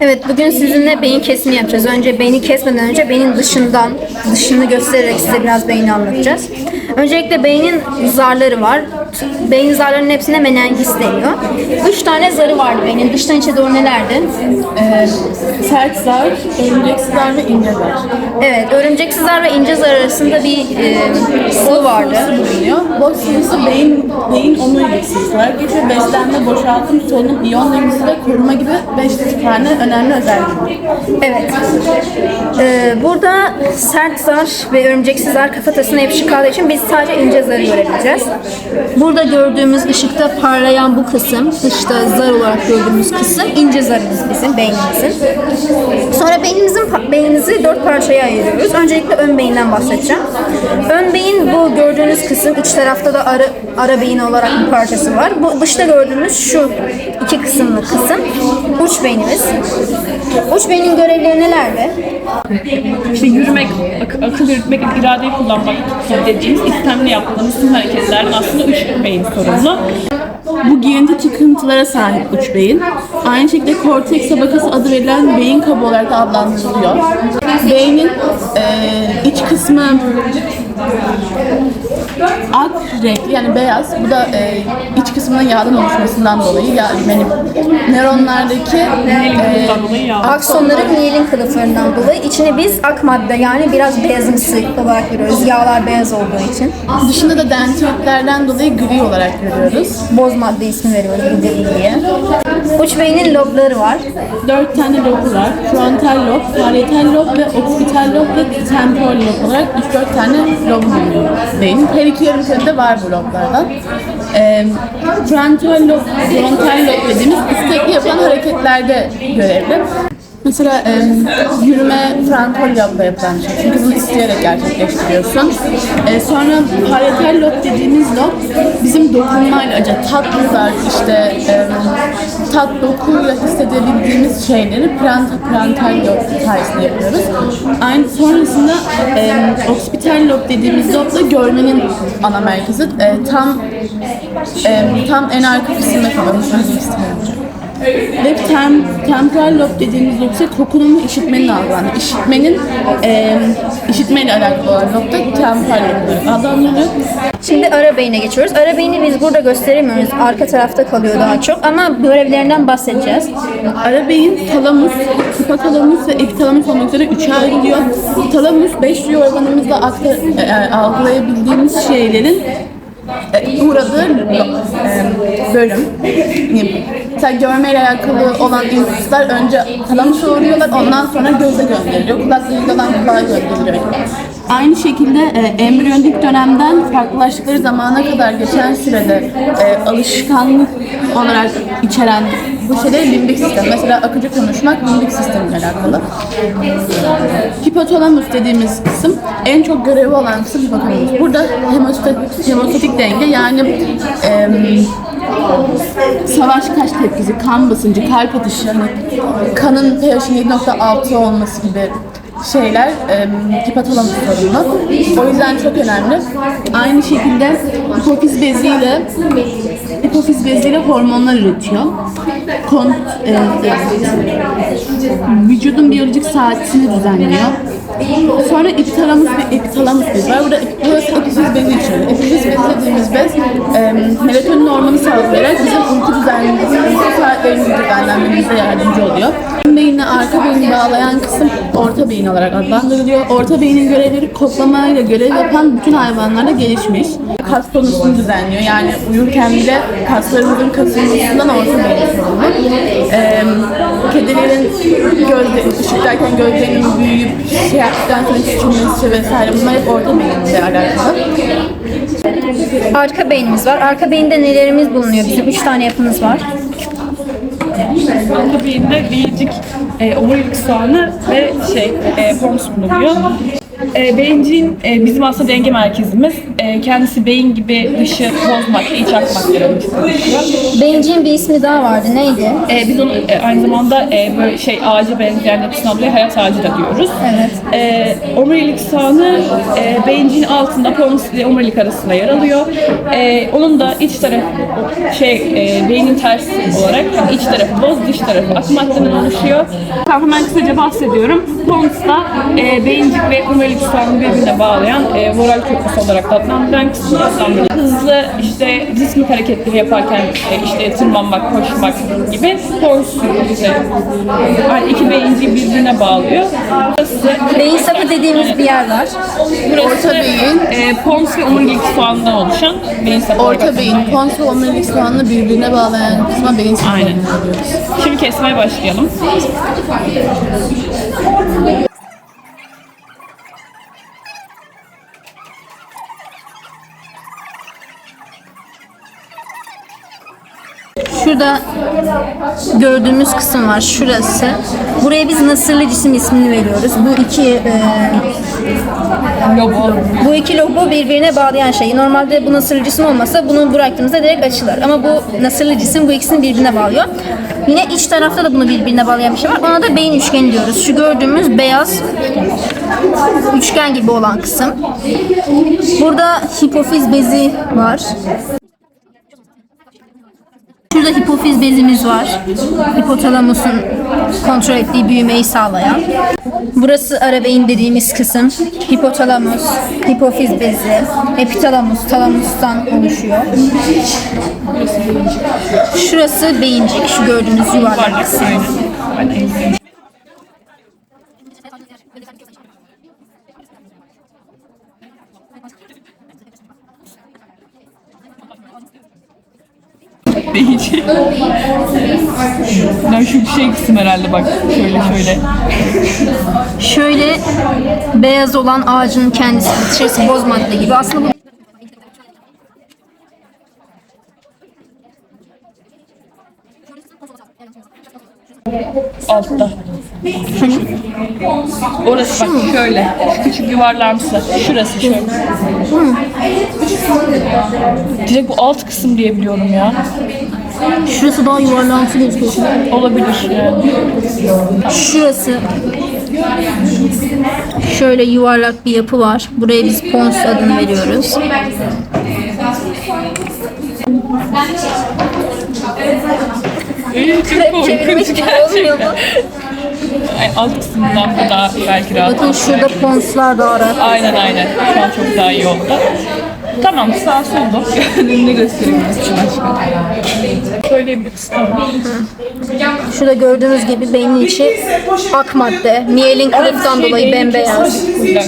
Evet bugün sizinle beyin kesimi yapacağız. Önce beyni kesmeden önce beynin dışından, dışını göstererek size biraz beyni anlatacağız. Öncelikle beynin zarları var. Beyin zarlarının hepsine menenhis deniyor. Üç tane zarı vardı beynin. Dıştan içe doğru nelerdi? Ee, sert zar, örümceksiz zar ve ince zar. Evet, örümceksiz zar ve ince zar arasında bir e, sıvı vardı. bulunuyor. Boş sıvısı beyin, beyin omurilik var. Geçiyor beslenme, boşaltım, solunum, iyon dengesi ve koruma gibi 5 tane önemli özelliği var. Evet. Ee, burada sert zar ve örümceksiz zar kafatasına yapışık kaldığı için biz sadece ince zarı görebileceğiz. Burada gördüğümüz ışıkta parlayan bu kısım, dışta zar olarak gördüğümüz kısım ince zarımız bizim, beynimizin. Sonra beynimizin beynimizi dört parçaya ayırıyoruz. Öncelikle ön beyinden bahsedeceğim. Ön beyin bu gördüğünüz kısım, iç tarafta da ara, ara beyin olarak bir parçası var. Bu dışta gördüğümüz şu iki kısımlı kısım uç beynimiz. Uç beynin görevleri nelerdi? İşte yürümek, ak- akıl yürütmek, iradeyi kullanmak dediğimiz istemli yaptığımız tüm hareketlerden aslında üç beyin sorumlu. Bu girinti çıkıntılara sahip uç beyin. Aynı şekilde korteks tabakası adı verilen beyin kabuğu olarak da adlandırılıyor. Beynin eee, iç kısmı ak renkli yani beyaz. Bu da eee, iç kısmının yağdan oluşmasından dolayı ya, benim nöronlardaki Bundan dolayı yağ. Aksonların miyelin kılıflarından dolayı içine biz ak madde yani biraz beyazımsı olarak görüyoruz. Yağlar beyaz olduğu için. dışında da dendritlerden dolayı gri olarak görüyoruz. Boz madde ismi veriyoruz bu griye. Uç beynin lobları var. Dört tane lobu var. Frontal lob, parietal lob ve occipital lob ve temporal lob olarak 3-4 tane lob bulunuyor beynin. Her iki yarım könde var bu loblardan. Ee, frontal lob, frontal lob dediğimiz istekli yapılan hareketlerde görevli. Mesela e, yürüme frontal lobla yapılan bir şey. Çünkü bunu isteyerek gerçekleştiriyorsun. E, sonra parietal lob dediğimiz lob bizim dokunmayla, acı, tat duyular, işte e, tat dokuyla hissedebildiğimiz şeyleri prantal lob sayesinde yapıyoruz. Aynı sonrasında e, occipital lob dediğimiz lob da görmenin ana merkezi. E, tam e, tam en arka kısımda kalıyor. Ve tem, temporal lob dediğimiz ise kokunun işitmenin algılandığı. İşitmenin, e, işitmeyle alakalı olan da temporal lob adlandırılıyor. Şimdi ara beyine geçiyoruz. Ara beyni biz burada gösteremiyoruz. Arka tarafta kalıyor daha çok ama görevlerinden bahsedeceğiz. Ara beyin, talamus, hipotalamus ve epitalamus olmak üzere üçe ayrılıyor. Talamus, beş duyu organımızla aktar, e, algılayabildiğimiz şeylerin uğradığı lo- e, bölüm. Mesela görmeyle alakalı olan impulslar önce talamusa uğruyorlar, ondan sonra göze gönderiliyor. İlgili olan kulağa gönderiliyor. Aynı şekilde e, embriyonik dönemden farklılaştıkları zamana kadar geçen sürede e, alışkanlık olarak içeren bu şeyler limbik sistem. Mesela akıcı konuşmak limbik sistemle alakalı. Hipotalamus dediğimiz kısım en çok görevi olan kısım hipotalamus. Burada hemostatik, hemostatik denge yani em, savaş kaç tepkisi, kan basıncı, kalp atışı, hani kanın pH'in 7.6 olması gibi şeyler e, hipotalamus sorumlu. O yüzden çok önemli. Aynı şekilde hipofiz beziyle hipofiz beziyle hormonlar üretiyor. Kon, e, vücudun biyolojik saatini düzenliyor. Sonra ipitalamus ve epitalamus bezi var. Burada burası epifiz bezi içeriyor. Epifiz bezi dediğimiz bez e, melatonin hormonu salgılayarak bizim uyku düzenlememiz, uyku saatlerimizi düzenlenmemize yardımcı oluyor. Beyinle arka beyni bağlayan kısım orta beyin olarak adlandırılıyor. Orta beynin görevleri koklamayla görev yapan bütün hayvanlarda gelişmiş. Kas tonusunu düzenliyor. Yani uyurken bile kaslarımızın kasılmasından orta beyin sorumlu. Ee, kedilerin gözde, ışıktayken gözlerinin büyüyüp şey yaptıktan sonra küçülmesi vesaire bunlar hep orta beyinle alakalı. Arka beynimiz var. Arka beyinde nelerimiz bulunuyor? Bizim üç tane yapımız var. Arka beyinde beyicik, e, omurilik soğanı ve şey, e, pons bulunuyor. E, beyinciğin e, bizim aslında denge merkezimiz. E, kendisi beyin gibi dışı toz madde, iç ak maddeler oluşturuyor. Beyinciğin bir ismi daha vardı. Neydi? E, biz onu e, aynı zamanda e, böyle şey ağaca benzeyen yapısından dolayı hayat ağacı da diyoruz. Evet. E, omurilik sağını e, beyincin altında pons ile omurilik arasında yer alıyor. E, onun da iç tarafı şey e, beynin tersi olarak yani iç tarafı boz, dış tarafı ak maddeden oluşuyor. Tamam hemen kısaca bahsediyorum. Pons da e, beyincik ve omurilik sağını birbirine bağlayan e, voral köprüsü olarak da kısımlardan biri. Hızlı işte ritmik hareketleri yaparken e, işte tırmanmak, koşmak gibi pons işte yani iki beyinciği birbirine bağlıyor. Burası, Beyin sapı dediğimiz bir yer var. burası Orta beyin. e, pons ve omurilik soğanından oluşan beyin sapı olarak Orta beyin, pons ve omurilik soğanını birbirine bağlayan kısma beyin sapı Aynen. Şimdi kesmeye başlayalım. Şurada gördüğümüz kısım var. Şurası. Buraya biz nasırlı cisim ismini veriyoruz. Bu iki e, bu iki logo birbirine bağlayan şey. Normalde bu nasırlı cisim olmasa bunu bıraktığımızda direkt açılır. Ama bu nasırlı cisim bu ikisini birbirine bağlıyor. Yine iç tarafta da bunu birbirine bağlayan bir şey var. Ona da beyin üçgeni diyoruz. Şu gördüğümüz beyaz üçgen gibi olan kısım. Burada hipofiz bezi var. Şurada hipofiz bezimiz var. Hipotalamusun kontrol ettiği büyümeyi sağlayan. Burası ara beyin dediğimiz kısım. Hipotalamus, hipofiz bezi, epitalamus, talamustan oluşuyor. Şurası beyincik, şu gördüğünüz yuvarlak Var kısım. Beyici. Ben şu şey kısım herhalde bak şöyle şöyle. Şöyle beyaz olan ağacın kendisi, dışarısı boz gibi. Aslında bu Altta. Orası bak şöyle. Küçük yuvarlamsı. Şurası şöyle. Direkt bu alt kısım diye biliyorum ya. şurası daha yuvarlantı gözüküyor. Olabilir yani. Şurası şöyle yuvarlak bir yapı var. Buraya biz pons adını veriyoruz. Çok korkunç gerçekten. Ay, alt kısmından da daha belki rahat. Bakın şurada ponslar da var. Aynen aynen. Şu an çok daha iyi oldu. Tamam sağ sol da önünde göstereyim için aşkım. Şöyle bir kısım. Şurada gördüğünüz gibi beynin içi ak madde. Miyelin kılıftan dolayı bembeyaz. Buradan.